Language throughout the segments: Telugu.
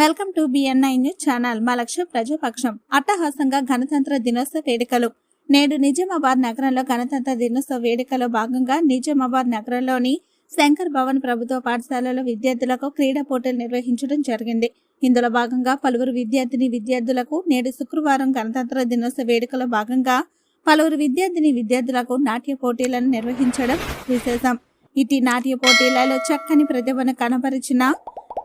Welcome to BNI news channel. మా లక్ష్యం ప్రజాపక్షం. అట్టహాసంగా గణతంత్ర దినోత్సవ వేడుకలు. నేడు నిజామాబాద్ నగరంలో గణతంత్ర దినోత్సవ వేడుకలో భాగంగా నిజామాబాద్ నగరంలోని శంకర్ భవన్ ప్రభుత్వ పాఠశాలలో విద్యార్థులకు క్రీడా పోటీలు నిర్వహించడం జరిగింది. ఇందులో భాగంగా పలువురు విద్యార్థిని విద్యార్థులకు నేడు శుక్రవారం గణతంత్ర దినోత్సవ వేడుకలో భాగంగా పలువురు విద్యార్థిని విద్యార్థులకు నాట్య పోటీలను నిర్వహించడం విశేషం. ఇటీ నాట్య పోటీలలో చక్కని ప్రతిభను కనబరిచిన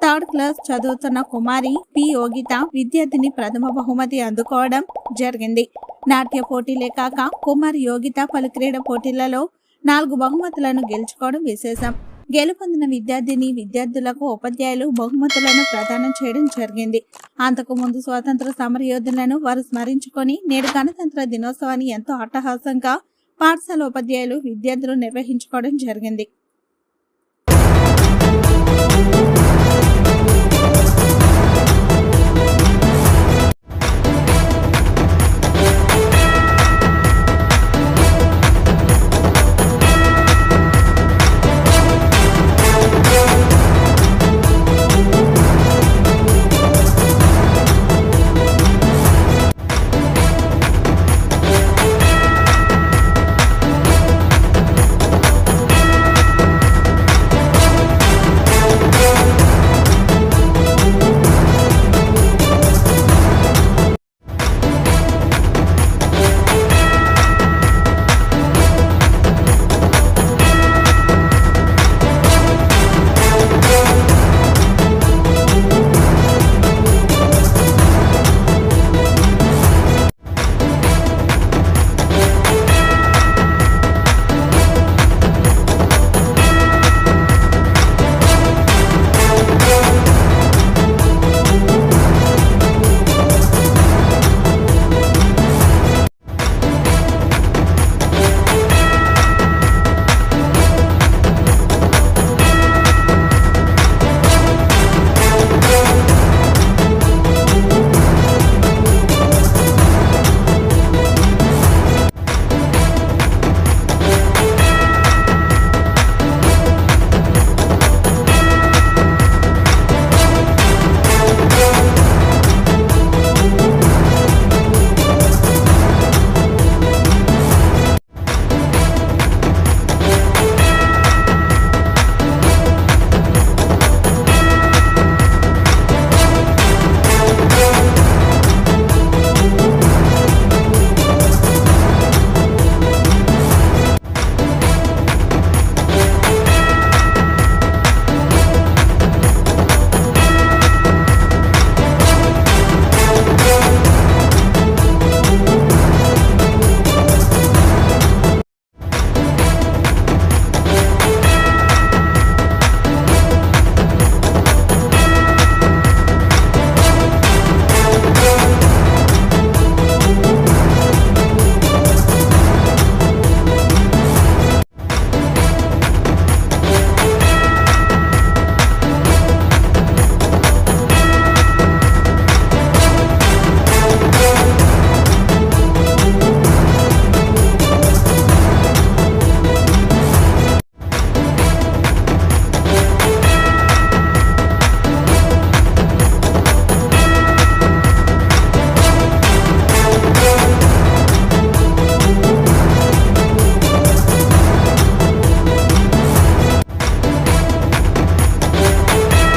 థర్డ్ క్లాస్ చదువుతున్న కుమారి పి. యోగిత విద్యార్థిని ప్రథమ బహుమతి అందుకోవడం జరిగింది. నాట్య పోటీలే కాక కుమారి యోగిత పలు క్రీడ పోటీలలో నాలుగు బహుమతులను గెలుచుకోవడం విశేషం. గెలుపొందిన విద్యార్థిని విద్యార్థులకు ఉపాధ్యాయులు బహుమతులను ప్రదానం చేయడం జరిగింది. అంతకు ముందు స్వాతంత్ర సమరయోధులను వారు స్మరించుకొని నేడు గణతంత్ర దినోత్సవాన్ని ఎంతో అట్టహాసంగా పాఠశాల ఉపాధ్యాయులు విద్యార్థులు నిర్వహించుకోవడం జరిగింది.